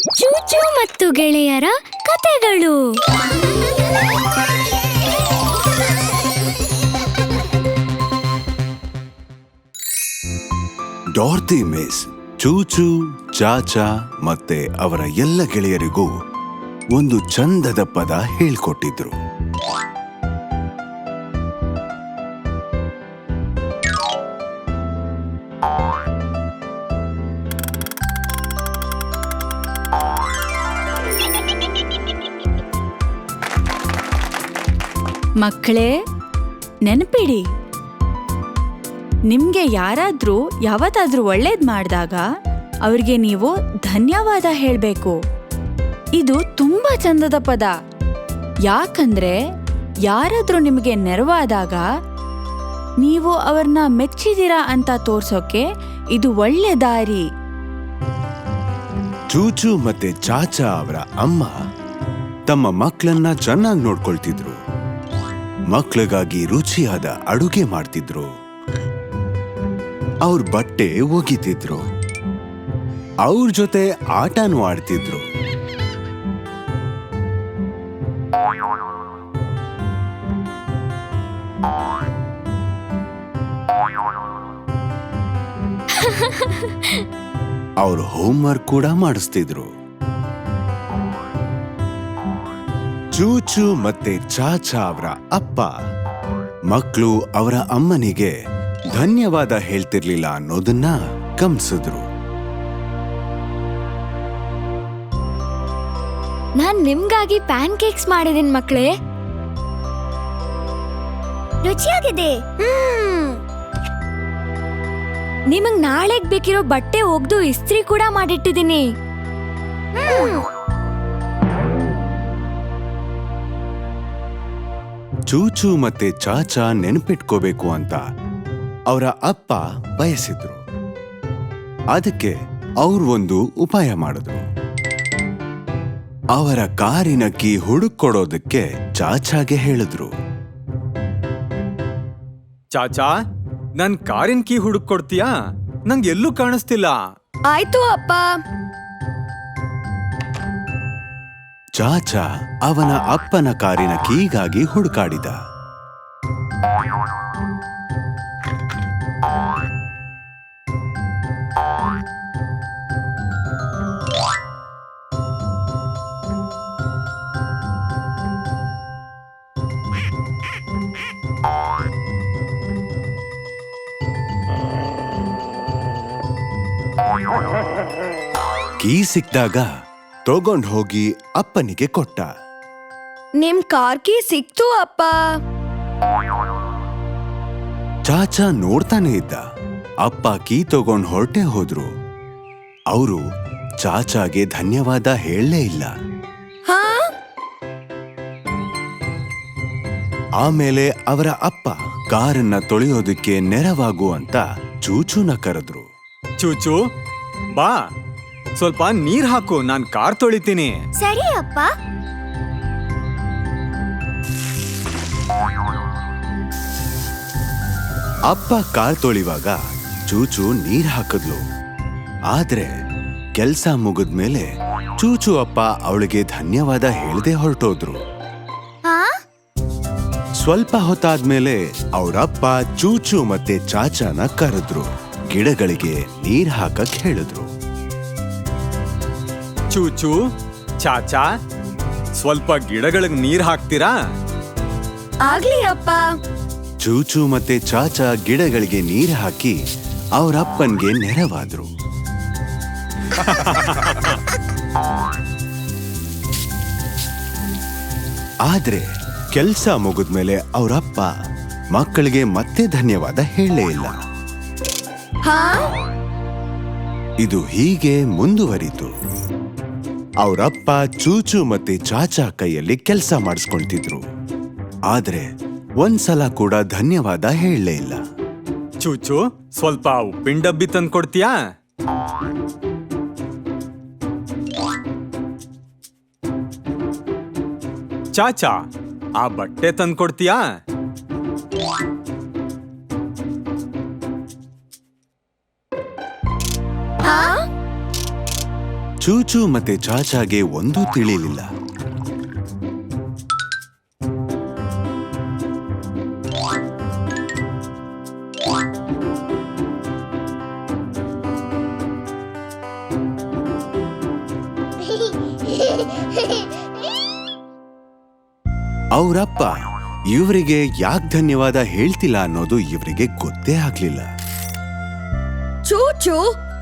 ಚೂಚು ಮತ್ತು ಗೆಳೆಯರ ಕತೆಗಳು. ಡಾರ್ತಿ ಮಿಸ್, ಚೂಚು, ಚಾಚಾ ಮತ್ತೆ ಅವರ ಎಲ್ಲ ಗೆಳೆಯರಿಗೂ ಒಂದು ಚಂದದ ಪದ ಹೇಳ್ಕೊಟ್ಟಿದ್ರು. ಮಕ್ಕಳೇ, ನೆನಪಿಡಿ. ನಿಮಗೆ ಯಾರಾದರೂ ಯಾವತ್ತಾದರೂ ಒಳ್ಳೇದು ಮಾಡಿದಾಗ ಅವ್ರಿಗೆ ನೀವು ಧನ್ಯವಾದ ಹೇಳಬೇಕು. ಇದು ತುಂಬ ಚಂದದ ಪದ. ಯಾಕಂದ್ರೆ ಯಾರಾದರೂ ನಿಮಗೆ ನೆರವಾದಾಗ ನೀವು ಅವ್ರನ್ನ ಮೆಚ್ಚಿದ್ದೀರಾ ಅಂತ ತೋರ್ಸೋಕೆ ಇದು ಒಳ್ಳೆ ದಾರಿ. ಚೂಚು ಮತ್ತೆ ಚಾಚಾ ಅವರ ಅಮ್ಮ ತಮ್ಮ ಮಕ್ಕಳನ್ನ ಚೆನ್ನಾಗಿ ನೋಡ್ಕೊಳ್ತಿದ್ರು. ಮಕ್ಕಳಿಗಾಗಿ ರುಚಿಯಾದ ಅಡುಗೆ ಮಾಡ್ತಿದ್ರು. ಅವ್ರ ಬಟ್ಟೆ ಒಗಿತಿದ್ರು. ಅವ್ರ ಜೊತೆ ಆಟನೂ ಆಡ್ತಿದ್ರು. ಅವ್ರ ಹೋಮ್ವರ್ಕ್ ಕೂಡ ಮಾಡಿಸ್ತಿದ್ರು. ಚೂಚು ಮತ್ತೆ ಚಾಚಾ ಅವರ ಅಪ್ಪ. ಮಕ್ಕಳು ಅವರ ಅಮ್ಮನಿಗೆ ಧನ್ಯವಾದ ಹೇಳ್ತಿರ್ಲಿಲ್ಲ ಅನ್ನೋದನ್ನ ಗಮನಿಸಿದ್ರು. ನಾನ್ ನಿಮ್ಗಾಗಿ ಪ್ಯಾನ್ ಕೇಕ್ಸ್ ಮಾಡಿದೀನಿ ಮಕ್ಳೇ. ರುಚಿಯಾಗಿದೆ. ನಿಮಗ್ ನಾಳೆಗ್ ಬೇಕಿರೋ ಬಟ್ಟೆ ಒಗ್ದು ಇಸ್ತ್ರಿ ಕೂಡ ಮಾಡಿಟ್ಟಿದ್ದೀನಿ ಚೂಚು ಮತ್ತೆ ಚಾಚಾ ನೆನಪಿಟ್ಕೋಬೇಕು ಅಂತ ಅವರ ಅಪ್ಪ ಬಯಸಿದ್ರು. ಅದಕ್ಕೆ ಅವ್ರು ಒಂದು ಉಪಾಯ ಮಾಡಿದ್ರು. ಅವರ ಕಾರಿನ ಕೀ ಹುಡುಕೊಡೋದಕ್ಕೆ ಚಾಚಾಗೆ ಹೇಳಿದ್ರು. ಚಾಚಾ ನನ್ ಕಾರಿನ ಕೀ ಹುಡುಕ್ ಕೊಡ್ತೀಯಾ ನಂಗೆ ಎಲ್ಲೂ ಕಾಣಿಸ್ತಿಲ್ಲ. ಆಯ್ತು ಅಪ್ಪ. ಚಾಚಾ ಅವನ ಅಪ್ಪನ ಕಾರಿನ ಕೀಗಾಗಿ ಹುಡುಕಾಡಿದ. ಕೀ ಸಿಕ್ದಾಗ ತಗೊಂಡ್ ಹೋಗಿ ಅಪ್ಪನಿಗೆ ಕೊಟ್ಟ. ನಿಮ್ ಕಾರ್ ಕೀ ಸಿಕ್ತು ಅಪ್ಪ. ಚಾಚಾ ನೋಡ್ತಾನೆ ಇದ್ದ. ಅಪ್ಪ ಕೀ ತಗೊಂಡ್ ಹೊರಟೆ ಹೋದ್ರು. ಅವರು ಚಾಚಾಗೆ ಧನ್ಯವಾದ ಹೇಳಲೇ ಇಲ್ಲ. ಹಾ? ಆಮೇಲೆ ಅವರ ಅಪ್ಪ ಕಾರನ್ನ ತೊಳೆಯೋದಕ್ಕೆ ನೆರವಾಗು ಅಂತ ಚೂಚೂನ ಕರೆದ್ರು. ಚೂಚು ಬಾ. ಸ್ವಲ್ಪ ನೀರ್ ಹಾಕು ನಾನ್ ಕಾರ್ ತೊಳಿತೀನಿ. ಸರಿ ಅಪ್ಪ. ಅಪ್ಪ ಕಾರ್ ತೊಳಿವಾಗ ಚೂಚು ನೀರ್ ಹಾಕಿದ್ಲು. ಆದ್ರೆ ಕೆಲ್ಸ ಮುಗಿದ್ಮೇಲೆ ಚೂಚು ಅಪ್ಪ ಅವಳಿಗೆ ಧನ್ಯವಾದ ಹೇಳದೆ ಹೊರಟೋದ್ರು. ಹಾ ಸ್ವಲ್ಪ ಹೊತ್ತಾದ್ಮೇಲೆ ಅವರಪ್ಪ ಚೂಚು ಮತ್ತೆ ಚಾಚಾನ ಕರೆದ್ರು. ಗಿಡಗಳಿಗೆ ನೀರ್ ಹಾಕಕ್ ಹೇಳಿದ್ರು. ಚೂಚು ಚಾಚಾ ಸ್ವಲ್ಪ ಗಿಡಗಳಿಗೆ ನೀರ್ ಹಾಕ್ತೀರಾ? ಆಗ್ಲಿ ಅಪ್ಪ. ಚೂಚು ಮತ್ತೆ ಚಾಚಾ ಗಿಡಗಳಿಗೆ ನೀರ್ ಹಾಕಿ ಅವರಪ್ಪನ್ಗೆ ನೆರವಾದ್ರು. ಆದ್ರೆ ಕೆಲ್ಸ ಮುಗಿದ್ಮೇಲೆ ಅವರಪ್ಪ ಮಕ್ಕಳಿಗೆ ಮತ್ತೆ ಧನ್ಯವಾದ ಹೇಳಲೇ ಇಲ್ಲ. ಹಾ? ಇದು ಹೀಗೆ ಮುಂದುವರಿತು. ಅವರಪ್ಪ ಚೂಚು ಮತ್ತೆ ಚಾಚಾ ಕೈಯಲ್ಲಿ ಕೆಲಸ ಮಾಡಿಸ್ಕೊಳ್ತಿದ್ರು. ಆದ್ರೆ ಒಂದ್ಸಲ ಕೂಡ ಧನ್ಯವಾದ ಹೇಳಲೇ ಇಲ್ಲ. ಚೂಚು ಸ್ವಲ್ಪ ಉಪ್ಪಿನ ಡಬ್ಬಿ ತಂದು ಕೊಡ್ತೀಯಾ ಚಾಚಾ ಆ ಬಟ್ಟೆ ತಂದು ಚೂಚು ಮತ್ತೆ ಚಾಚಾಗೆ ಒಂದೂ ತಿಳಿಲಿಲ್ಲ. ಅವರಪ್ಪ, ಇವರಿಗೆ ಯಾಕ್ ಧನ್ಯವಾದ ಹೇಳ್ತಿಲ್ಲ ಅನ್ನೋದು ಇವರಿಗೆ ಗೊತ್ತೇ ಆಗ್ಲಿಲ್ಲ. ಚೂಚು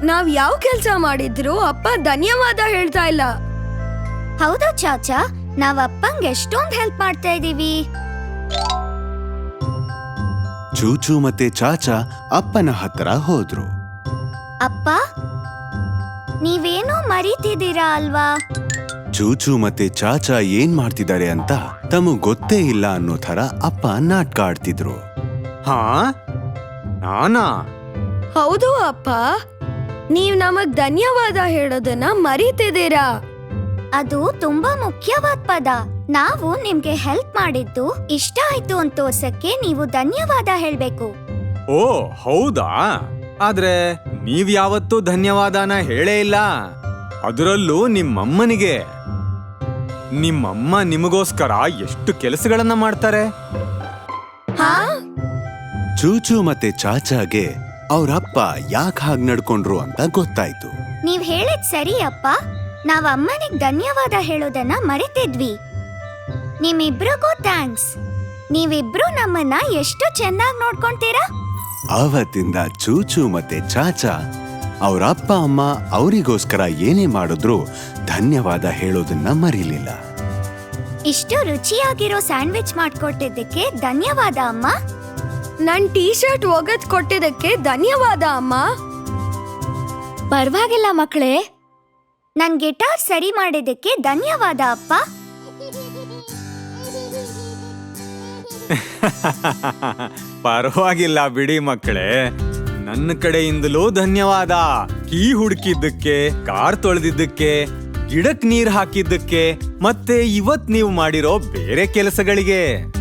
ನಾವ್ ಯಾವ ಕೆಲ್ಸ ಮಾಡಿದ್ರು ಅಪ್ಪ ಧನ್ಯವಾದ ಹೇಳ್ತಾ ಇಲ್ಲ. ಹೌದಾ ಚಾಚಾ? ನಾವ್ ಅಪ್ಪಂಗ್ ಎಷ್ಟೊಂದ್ ಹೆಲ್ಪ್ ಮಾಡ್ತಾ ಇದೀವಿ. ಚೂಚು ಮತ್ತೆ ಚಾಚಾ ಅಪ್ಪನ ಹತ್ರ ಹೋದ್ರು. ಅಪ್ಪ ನೀವೇನೋ ಮರೀತಿದ್ದೀರಾ ಅಲ್ವಾ? ಚೂಚು ಮತ್ತೆ ಚಾಚಾ ಏನ್ ಮಾಡ್ತಿದ್ದಾರೆ ಅಂತ ತಮಗ್ ಗೊತ್ತೇ ಇಲ್ಲ ಅನ್ನೋ ಥರ ಅಪ್ಪ ನಾಟ್ಕ ಆಡ್ತಿದ್ರು ಹಾ? ನಾನಾ? ಹೌದು ಅಪ್ಪ. ನೀವ್ ನಮಗ್ ಧನ್ಯವಾದ ಹೇಳೋದನ್ನ ಮರೀತಿದ್ದೀರಾ? ಅದು ತುಂಬಾ ಮುಖ್ಯವಾದ ಪದ. ನಾವು ನಿಮ್ಗೆ ಹೆಲ್ಪ್ ಮಾಡಿದ್ದು ಇಷ್ಟ ಆಯ್ತು ಅಂತ ತೋರ್ಸಕ್ಕೆ ನೀವು ಧನ್ಯವಾದ ಹೇಳ್ಬೇಕು. ಓ ಹೌದಾ? ಆದ್ರೆ ನೀವ್ ಯಾವತ್ತೂ ಧನ್ಯವಾದನ ಹೇಳೇ ಇಲ್ಲ. ಅದರಲ್ಲೂ ನಿಮ್ಮಮ್ಮನಿಗೆ. ನಿಮ್ಮಮ್ಮ ನಿಮಗೋಸ್ಕರ ಎಷ್ಟು ಕೆಲಸಗಳನ್ನ ಮಾಡ್ತಾರೆ? ಹಾ? ಚೂಚು ಮತ್ತೆ ಚಾಚಾಗೆ ಅವ್ರಪ್ಪ ಯಾಕ್ ಹಾಗೆ ನಡ್ಕೊಂಡ್ರು ಅಂತ ಗೊತ್ತಾಯ್ತು. ನೀವ್ ಹೇಳಿದ್ ಸರಿ ಅಪ್ಪ. ನಾವ್ ಅಮ್ಮನಿಗ್ ಧನ್ಯವಾದ ಹೇಳೋದನ್ನ ಮರೆತಿದ್ವಿ. ನಿಮ್ಮಿಬ್ರಿಗೂ ಥ್ಯಾಂಕ್ಸ್. ನೀವಿಬ್ರು ನಮ್ಮನ್ನ ಎಷ್ಟು ಚೆನ್ನಾಗಿ ನೋಡ್ಕೊಂತೀರಾ? ಆವತ್ತಿಂದ ಚೂಚು ಮತ್ತೆ ಚಾಚಾ ಅವ್ರ ಅಪ್ಪ ಅಮ್ಮ ಅವರಿಗೋಸ್ಕರ ಏನೇ ಮಾಡಿದ್ರು ಧನ್ಯವಾದ ಹೇಳೋದನ್ನ ಮರೀಲಿಲ್ಲ. ಇಷ್ಟು ರುಚಿಯಾಗಿರೋ ಸ್ಯಾಂಡ್ವಿಚ್ ಮಾಡ್ಕೊಟ್ಟಿದ್ದಕ್ಕೆ ಧನ್ಯವಾದ ಅಮ್ಮ. ನನ್ ಟೀ ಶರ್ಟ್ ಒಗದ್ ಕೊಟ್ಟಿದ್ದಕ್ಕೆ ಧನ್ಯವಾದ ಅಮ್ಮ. ಪರವಾಗಿಲ್ಲ ಮಕ್ಕಳೇ. ನನ್ ಗಿಟಾರ್ ಸರಿ ಮಾಡಿದ್ದಕ್ಕೆ ಧನ್ಯವಾದ ಅಪ್ಪ. ಪರವಾಗಿಲ್ಲ ಬಿಡಿ ಮಕ್ಕಳೇ. ನನ್ನ ಕಡೆಯಿಂದಲೂ ಧನ್ಯವಾದ. ಕೀ ಹುಡುಕಿದ್ದಕ್ಕೆ ಕಾರ್ ತೊಳೆದಿದ್ದಕ್ಕೆ ಗಿಡಕ್ ನೀರ್ ಹಾಕಿದ್ದಕ್ಕೆ ಮತ್ತೆ ಇವತ್ ನೀವು ಮಾಡಿರೋ ಬೇರೆ ಕೆಲಸಗಳಿಗೆ.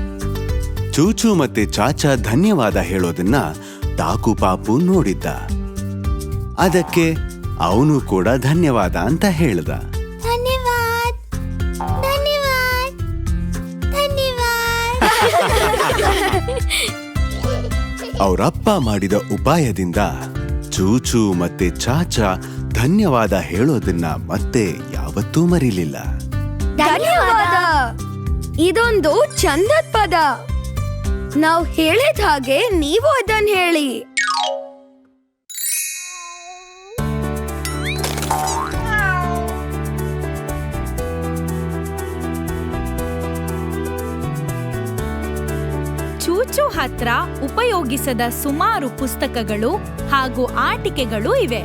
ಚೂಚು ಮತ್ತೆ ಚಾಚಾ ಧನ್ಯವಾದ ಹೇಳೋದನ್ನ ಟಾಕು ಪಾಪು ನೋಡಿದ್ದ. ಅದಕ್ಕೆ ಅವನು ಕೂಡ ಧನ್ಯವಾದ ಅಂತ ಹೇಳ್ದ. ಧನ್ಯವಾದ. ಧನ್ಯವಾದ. ಧನ್ಯವಾದ. ಅವರಪ್ಪ ಮಾಡಿದ ಉಪಾಯದಿಂದ ಚೂಚು ಮತ್ತೆ ಚಾಚಾ ಧನ್ಯವಾದ ಹೇಳೋದನ್ನ ಮತ್ತೆ ಯಾವತ್ತೂ ಮರಿಲಿಲ್ಲ. ಧನ್ಯವಾದ. ಇದೊಂದು ಚಂದದ ಪದ. ನಾವ್ ಹೇಳಿದ ಹಾಗೆ ನೀವು ಅದನ್ನ ಹೇಳಿ. ಚೂಚು ಹತ್ರ ಉಪಯೋಗಿಸದ ಸುಮಾರು ಪುಸ್ತಕಗಳು ಹಾಗೂ ಆಟಿಕೆಗಳು ಇವೆ.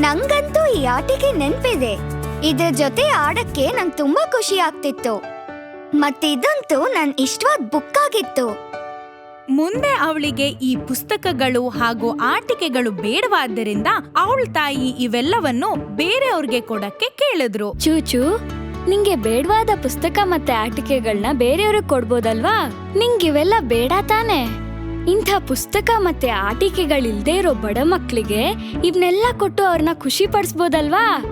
ನಂಗಂತೂ ಈ ಆಟಿಕೆ ನೆನಪಿದೆ. ಇದ್ರ ಜೊತೆ ಆಡಕ್ಕೆ ನಂಗೆ ತುಂಬಾ ಖುಷಿ ಆಗ್ತಿತ್ತು. ಮತ್ತಿದಂತೂ ನನ್ ಇಷ್ಟವಾದ ಬುಕ್ ಆಗಿತ್ತು. ಮುಂದೆ ಅವಳಿಗೆ ಈ ಪುಸ್ತಕಗಳು ಹಾಗೂ ಆಟಿಕೆಗಳು ಬೇಡವಾದ್ದರಿಂದ ಅವಳ ತಾಯಿ ಇವೆಲ್ಲವನ್ನು ಬೇರೆಯವ್ರಿಗೆ ಕೊಡಕ್ಕೆ ಕೇಳಿದ್ರು. ಚೂಚು ನಿಂಗೆ ಬೇಡವಾದ ಪುಸ್ತಕ ಮತ್ತೆ ಆಟಿಕೆಗಳನ್ನ ಬೇರೆಯವ್ರಿಗೆ ಕೊಡ್ಬೋದಲ್ವಾ? ನಿಂಗೆ ಇವೆಲ್ಲ ಬೇಡ ತಾನೆ. ಇಂಥ ಪುಸ್ತಕ ಮತ್ತೆ ಆಟಿಕೆಗಳಿಲ್ದೇ ಇರೋ ಬಡ ಮಕ್ಳಿಗೆ ಇವನ್ನೆಲ್ಲ ಕೊಟ್ಟು ಅವ್ರನ್ನ ಖುಷಿ ಪಡಿಸ್ಬೋದಲ್ವಾ?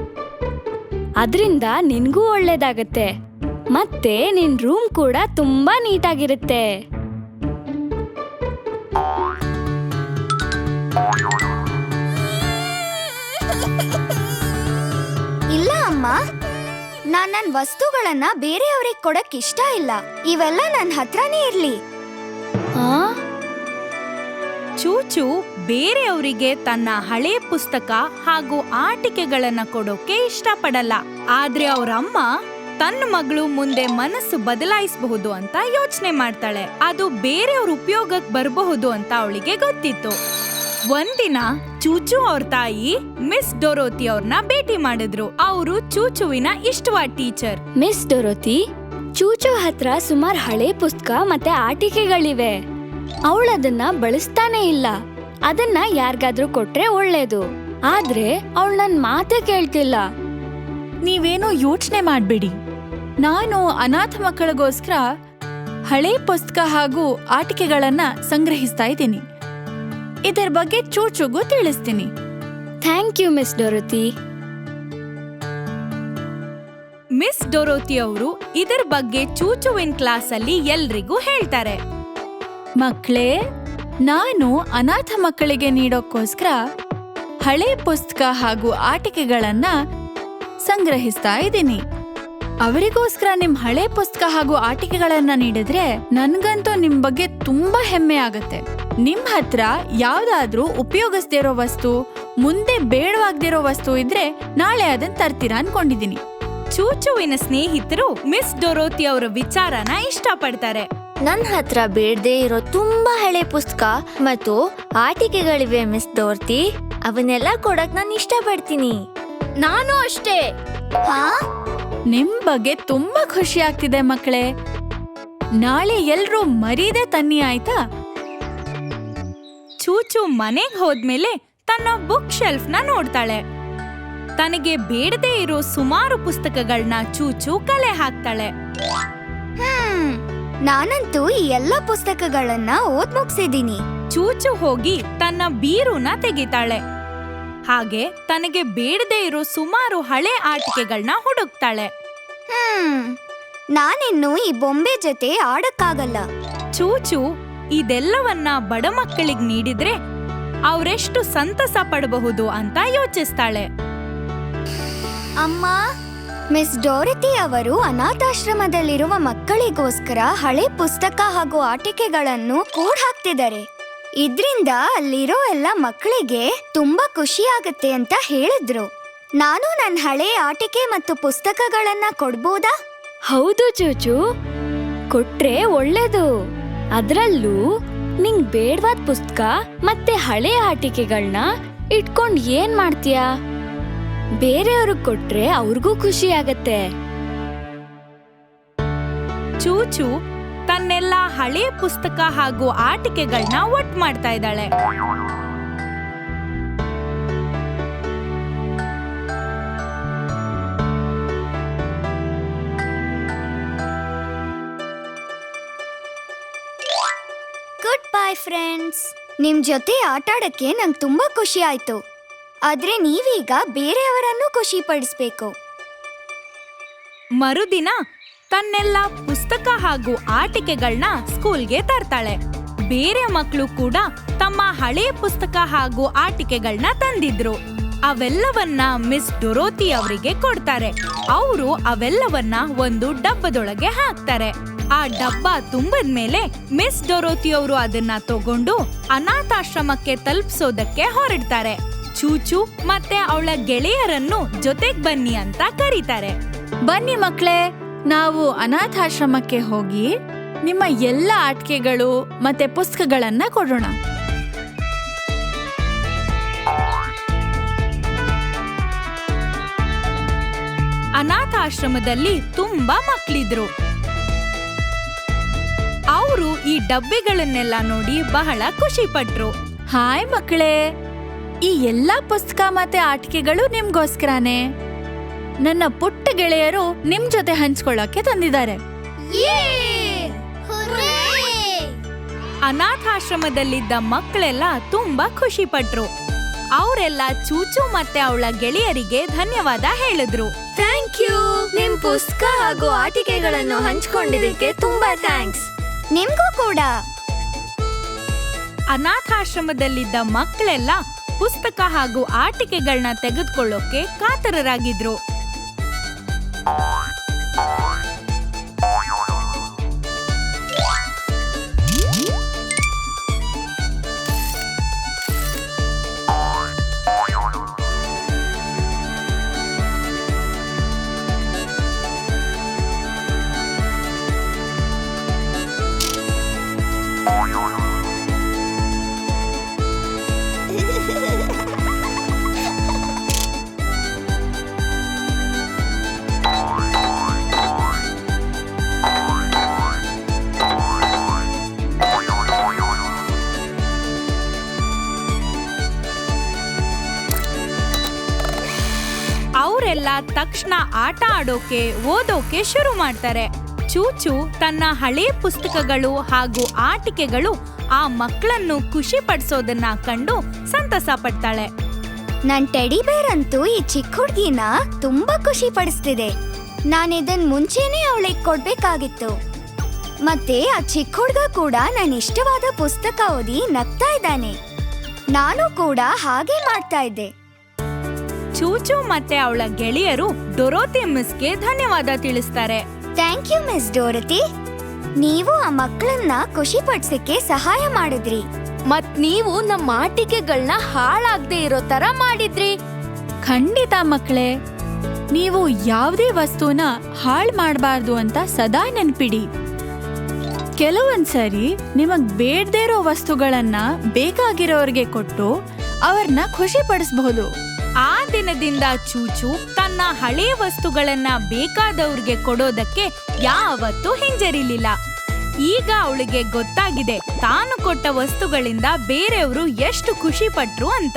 ಅದರಿಂದ ನಿನ್ಗೂ ಒಳ್ಳೇದಾಗತ್ತೆ. ಮತ್ತೆ ನಿನ್ ರೂಮ್ ಕೂಡ ತುಂಬಾ ನೀಟಾಗಿರುತ್ತೆ. ಇಲ್ಲ ಅಮ್ಮ. ನಾನ್ ನನ್ ವಸ್ತುಗಳನ್ನ ಬೇರೆಯವ್ರಿಗೆ ಕೊಡಕ್ ಇಷ್ಟ ಇಲ್ಲ. ಇವೆಲ್ಲ ನನ್ ಹತ್ರನೇ ಇರ್ಲಿ. ಆ? ಚೂಚು ಬೇರೆಯವರಿಗೆ ತನ್ನ ಹಳೆ ಪುಸ್ತಕ ಹಾಗೂ ಆಟಿಕೆಗಳನ್ನ ಕೊಡೋಕೆ ಇಷ್ಟಪಡಲ್ಲ. ಆದ್ರೆ ಅವರಮ್ಮ ಅಮ್ಮ ತನ್ನ ಮಗಳು ಮುಂದೆ ಮನಸ್ಸು ಬದಲಾಯಿಸಬಹುದು ಅಂತ ಯೋಚನೆ ಮಾಡ್ತಾಳೆ. ಅದು ಬೇರೆಯವ್ರ ಉಪಯೋಗಕ್ಕೆ ಬರಬಹುದು ಅಂತ ಅವಳಿಗೆ ಗೊತ್ತಿತ್ತು. ಒಂದಿನ ಚೂಚು ಅವ್ರ ತಾಯಿ ಮಿಸ್ ಡೊರೋತಿ ಅವ್ರನ್ನ ಭೇಟಿ ಮಾಡಿದ್ರು. ಅವರು ಚೂಚುವಿನ ಇಷ್ಟವಾದ ಟೀಚರ್. ಮಿಸ್ ಡೊರೋತಿ ಚೂಚು ಹತ್ರ ಸುಮಾರು ಹಳೆ ಪುಸ್ತಕ ಮತ್ತೆ ಆಟಿಕೆಗಳಿವೆ. ಅವಳದನ್ನ ಬಳಸ್ತಾನೆ ಇಲ್ಲ. ಅದನ್ನ ಯಾರಿಗಾದ್ರೂ ಕೊಟ್ರೆ ಒಳ್ಳೇದು. ಆದ್ರೆ ಅವಳು ನನ್ ಮಾತೇ ಕೇಳ್ತಿಲ್ಲ. ನೀವೇನೋ ಯೋಚನೆ ಮಾಡ್ಬೇಡಿ. ನಾನು ಅನಾಥ ಮಕ್ಕಳಿಗೋಸ್ಕರ ಹಳೆ ಪುಸ್ತಕ ಹಾಗೂ ಆಟಿಕೆಗಳನ್ನ ಸಂಗ್ರಹಿಸ್ತಾ ಇದ್ದೀನಿ. ಇದರ ಬಗ್ಗೆ ಚೂಚುಗೂ ತಿಳಿಸ್ತೀನಿ. Thank you Miss Dorothy. Miss Dorothy ಅವರು ಇದರ ಬಗ್ಗೆ ಚೂಚುವಿನ ಕ್ಲಾಸ್ ಅಲ್ಲಿ ಎಲ್ರಿಗೂ ಹೇಳ್ತಾರೆ. ಮಕ್ಕಳೇ ನಾನು ಅನಾಥ ಮಕ್ಕಳಿಗೆ ನೀಡೋಕ್ಕೋಸ್ಕರ ಹಳೆ ಪುಸ್ತಕ ಹಾಗೂ ಆಟಿಕೆಗಳನ್ನ ಸಂಗ್ರಹಿಸ್ತಾ ಇದ್ದೀನಿ. ಅವರಿಗೋಸ್ಕರ ನಿಮ್ ಹಳೆ ಪುಸ್ತಕ ಹಾಗೂ ಆಟಿಕೆಗಳನ್ನ ನೀಡಿದ್ರೆ ನನ್ಗಂತೂ ನಿಮ್ ಬಗ್ಗೆ ತುಂಬಾ ಹೆಮ್ಮೆ ಆಗತ್ತೆ. ನಿಮ್ ಹತ್ರ ಯಾವ್ದಾದ್ರೂ ಉಪಯೋಗಿಸ್ದೇ ಇರೋ ವಸ್ತು ಮುಂದೆ ಬೇಡವಾಗ್ದಿರೋ ವಸ್ತು ಇದ್ರೆ ನಾಳೆ ಅದನ್ನ ತರ್ತೀರಾ ಅನ್ಕೊಂಡಿದೀನಿ. ಚೂಚುವಿನ ಸ್ನೇಹಿತರು ಮಿಸ್ ಡೊರೋತಿ ಅವರ ವಿಚಾರನ ಇಷ್ಟಪಡ್ತಾರೆ. ನನ್ನ ಹತ್ರ ಬೇಡದೆ ಇರೋ ತುಂಬಾ ಹಳೆ ಪುಸ್ತಕ ಮತ್ತು ಆಟಿಕೆಗಳಿವೆ ಮಿಸ್ ಡೋರ್ತಿ ಅವನ್ನೆಲ್ಲ ಕೊಡಕ್ ನಾನು ಇಷ್ಟಪಡ್ತೀನಿ. ನಾನು ಅಷ್ಟೇ. ಹಾ? ನಿಮ್ ಬಗ್ಗೆ ತುಂಬಾ ಖುಷಿ ಆಗ್ತಿದೆ ಮಕ್ಕಳೇ. ನಾಳೆ ಎಲ್ರೂ ಮರೀದೆ ತನ್ನಿ ಆಯ್ತಾ? ಚೂಚು ಮನೆಗ್ ಹೋದ್ಮೇಲೆ ತನ್ನ ಬುಕ್ ಶೆಲ್ಫ್ನ ನೋಡ್ತಾಳೆ. ತನಗೆ ಬೇಡದೇ ಇರೋ ಸುಮಾರು ಪುಸ್ತಕಗಳನ್ನ ಚೂಚು ಕಲೆ ಹಾಕ್ತಾಳೆ. ನಾನಂತೂ ಈ ಎಲ್ಲ ಪುಸ್ತಕಗಳನ್ನ ಓದ್ ಮುಗಿಸಿದೀನಿ ಚೂಚು ಹೋಗಿ ತನ್ನ ಬೀರುನ ತೆಗಿತಾಳೆ. ಹಾಗೆ ತನಗೆ ಬೇಡದೇ ಇರೋ ಸುಮಾರು ಹಳೆ ಆಟಿಕೆಗಳನ್ನ ಹುಡುಕ್ತಾಳೆ. ಹ್ಮ್. ನಾನಿನ್ನು ಈ ಬೊಂಬೆ ಜೊತೆ ಆಡಕ್ಕಾಗಲ್ಲ. ಚೂಚು ಇದೆಲ್ಲವನ್ನ ಬಡ ಮಕ್ಕಳಿಗೆ ನೀಡಿದ್ರೆ ಅವರೆಷ್ಟು ಸಂತಸ ಪಡಬಹುದು ಅಂತ ಯೋಚಿಸ್ತಾಳೆ. ಅಮ್ಮ ಮಿಸ್ ಡೋರಿತಿ ಅವರು ಅನಾಥಾಶ್ರಮದಲ್ಲಿರುವ ಮಕ್ಕಳಿಗೋಸ್ಕರ ಹಳೆ ಪುಸ್ತಕ ಹಾಗೂ ಆಟಿಕೆಗಳನ್ನು ಕೂಡ್ ಹಾಕ್ತಿದ್ದಾರೆ ಇದ್ರಿಂದ ಅಲ್ಲಿರೋ ಎಲ್ಲ ಮಕ್ಕಳಿಗೆ ತುಂಬಾ ಖುಷಿ ಆಗತ್ತೆ ಅಂತ ಹೇಳಿದ್ರು. ನಾನು ನನ್ನ ಹಳೆ ಆಟಿಕೆ ಮತ್ತು ಪುಸ್ತಕಗಳನ್ನ ಕೊಡ್ಬೋದಾ? ಹೌದು ಚೂಚು. ಕೊಟ್ರೆ ಒಳ್ಳೇದು. ಅದ್ರಲ್ಲೂ ನಿಂಗ್ ಬೇಡವಾದ ಪುಸ್ತಕ ಮತ್ತೆ ಹಳೆ ಆಟಿಕೆಗಳನ್ನ ಇಟ್ಕೊಂಡ್ ಏನ್ ಮಾಡ್ತೀಯಾ? ಬೇರೆಯವ್ರಿಗೆ ಕೊಟ್ರೆ ಅವ್ರಿಗೂ ಖುಷಿ ಆಗತ್ತೆ. ಚೂಚು ತನ್ನೆಲ್ಲ ಹಳೆ ಪುಸ್ತಕ ಹಾಗೂ ಆಟಿಕೆಗಳನ್ನ ಒಟ್ಟು ಮಾಡ್ತಾ ಇದ್ದಾಳೆ. ಗುಡ್ ಬೈ ಫ್ರೆಂಡ್ಸ್ ನಿಮ್ ಜೊತೆ ಆಟಾಡಕ್ಕೆ ನಂಗೆ ತುಂಬಾ ಖುಷಿ ಆಯ್ತು. ಆದ್ರೆ ನೀವೀಗ ಬೇರೆಯವರನ್ನು ಖುಷಿ ಪಡಿಸ್ಬೇಕು. ಮರುದಿನ ತನ್ನೆಲ್ಲ ಪುಸ್ತಕ ಹಾಗೂ ಆಟಿಕೆಗಳನ್ನ ಸ್ಕೂಲ್ಗೆ ತರ್ತಾಳೆ. ಬೇರೆ ಮಕ್ಕಳು ಕೂಡ ತಮ್ಮ ಹಳೆಯ ಪುಸ್ತಕ ಹಾಗೂ ಆಟಿಕೆಗಳನ್ನ ತಂದಿದ್ರು. ಅವೆಲ್ಲವನ್ನ ಮಿಸ್ ಡೊರೋತಿ ಅವರಿಗೆ ಕೊಡ್ತಾರೆ. ಅವರು ಅವೆಲ್ಲವನ್ನ ಒಂದು ಡಬ್ಬದೊಳಗೆ ಹಾಕ್ತಾರೆ. ಆ ಡಬ್ಬ ತುಂಬಿದ್ಮೇಲೆ ಮಿಸ್ ಡೊರೋತಿ ಅವರು ಅದನ್ನ ತಗೊಂಡು ಅನಾಥಾಶ್ರಮಕ್ಕೆ ತಲುಪಿಸೋದಕ್ಕೆ ಹೊರಡ್ತಾರೆ. ಚೂಚು ಮತ್ತೆ ಅವಳ ಗೆಳೆಯರನ್ನು ಜೊತೆಗ್ ಬನ್ನಿ ಅಂತ ಕರೀತಾರೆ. ಬನ್ನಿ ಮಕ್ಕಳೇ ನಾವು ಅನಾಥಾಶ್ರಮಕ್ಕೆ ಹೋಗಿ ನಿಮ್ಮ ಎಲ್ಲ ಆಟಿಕೆಗಳು ಮತ್ತೆ ಪುಸ್ತಕಗಳನ್ನ ಕೊಡೋಣ. ಅನಾಥಾಶ್ರಮದಲ್ಲಿ ತುಂಬಾ ಮಕ್ಕಳಿದ್ರು ಅವರು ಈ ಡಬ್ಬೆಗಳನ್ನೆಲ್ಲ ನೋಡಿ ಬಹಳ ಖುಷಿ ಪಟ್ರು. ಹಾಯ್ ಮಕ್ಕಳೇ, ಈ ಎಲ್ಲಾ ಪುಸ್ತಕ ಮತ್ತೆ ಆಟಿಕೆಗಳು ನಿಮ್ಗೋಸ್ಕರನೇ? ನನ್ನ ಪುಟ್ಟ ಗೆಳೆಯರು ನಿಮ್ ಜೊತೆ ಹಂಚ್ಕೊಳ್ಳೋಕೆ ತಂದಿದ್ದಾರೆ. ಅನಾಥಾಶ್ರಮದಲ್ಲಿದ್ದ ಮಕ್ಕಳೆಲ್ಲ ತುಂಬಾ ಖುಷಿ ಪಟ್ರು ಅವರೆಲ್ಲ ಚೂಚು ಮತ್ತೆ ಅವಳ ಗೆಳೆಯರಿಗೆ ಧನ್ಯವಾದ ಹೇಳಿದ್ರು. Thank you! ನಿಮ್ ಪುಸ್ತಕ ಹಾಗೂ ಆಟಿಕೆಗಳನ್ನು ಹಂಚ್ಕೊಂಡಿದ್ದಕ್ಕೆ ತುಂಬಾ ಥ್ಯಾಂಕ್ಸ್. ನಿಮ್ಗೂ ಕೂಡ. ಅನಾಥಾಶ್ರಮದಲ್ಲಿದ್ದ ಮಕ್ಕಳೆಲ್ಲ ಪುಸ್ತಕ ಹಾಗೂ ಆಟಿಕೆಗಳನ್ನ ತೆಗೆದುಕೊಳ್ಳೋಕೆ ಕಾತರರಾಗಿದ್ರು. Bye. ತಕ್ಷಣ ಆಟ ಆಡೋಕೆ, ಓದೋಕೆ ಶುರು ಮಾಡ್ತಾರೆ. ಚೂಚು ತನ್ನ ಹಳೆ ಪುಸ್ತಕಗಳು ಹಾಗೂ ಆಟಿಕೆಗಳು ಆ ಮಕ್ಕಳನ್ನು ಖುಷಿ ಪಡಿಸೋದನ್ನ ಕಂಡು ಸಂತಸ ಪಡ್ತಾಳೆ. ನನ್ ಟೆಡಿ ಬೇರ್ ಅಂತೂ ಈ ಚಿಕ್ಕ ಹುಡುಗಿನ ತುಂಬಾ ಖುಷಿ ಪಡಿಸ್ತಿದೆ. ನಾನಿದನ್ ಮುಂಚೆನೆ ಅವಳಿಗೆ ಕೊಡ್ಬೇಕಾಗಿತ್ತು. ಮತ್ತೆ ಆ ಚಿಕ್ಕ ಹುಡುಗ ಕೂಡ ನನ್ನ ಇಷ್ಟವಾದ ಪುಸ್ತಕ ಓದಿ ನಗ್ತಾ ಇದ್ದಾನೆ. ನಾನು ಕೂಡ ಹಾಗೆ ಮಾಡ್ತಾ ಇದ್ದೆ. ಚೂಚು ಮತ್ತೆ ಅವಳ ಗೆಳೆಯರು ಡೊರೋತಿ ಮಿಸ್ಗೆ ಧನ್ಯವಾದ ತಿಳಿಸ್ತಾರೆ. ಥ್ಯಾಂಕ್ ಯು ಮಿಸ್ ಡೋರತಿ ನೀವು ಆ ಮಕ್ಕಳನ್ನ ಖುಷಿ ಪಡ್ಸಕ್ಕೆ ಸಹಾಯ ಮಾಡಿದ್ರಿ. ಮತ್ ನೀವು ನಮ್ಮ ಆಟಿಕೆಗಳನ್ನ ಹಾಳಾಗದೆ ಇರೋ ತರ ಮಾಡಿದ್ರಿ. ಖಂಡಿತ ಮಕ್ಕಳೇ ನೀವು ಯಾವುದೇ ವಸ್ತುನ ಹಾಳು ಮಾಡಬಾರ್ದು ಅಂತ ಸದಾ ನೆನ್ಪಿಡಿ. ಕೆಲವೊಂದ್ಸರಿ ನಿಮಗ್ ಬೇಡದೇ ಇರೋ ವಸ್ತುಗಳನ್ನ ಬೇಕಾಗಿರೋರಿಗೆ ಕೊಟ್ಟು ಅವ್ರನ್ನ ಖುಷಿ ಪಡಿಸಬಹುದು ಆ ದಿನದಿಂದ ಚೂಚು ತನ್ನ ಹಳೆ ವಸ್ತುಗಳನ್ನ ಬೇಕಾದವ್ರಿಗೆ ಕೊಡೋದಕ್ಕೆ ಯಾವತ್ತೂ ಹಿಂಜರಿಲಿಲ್ಲ. ಈಗ ಅವಳಿಗೆ ಗೊತ್ತಾಗಿದೆ ತಾನು ಕೊಟ್ಟ ವಸ್ತುಗಳಿಂದ ಬೇರೆಯವರು ಎಷ್ಟು ಖುಷಿ ಪಟ್ರು ಅಂತ.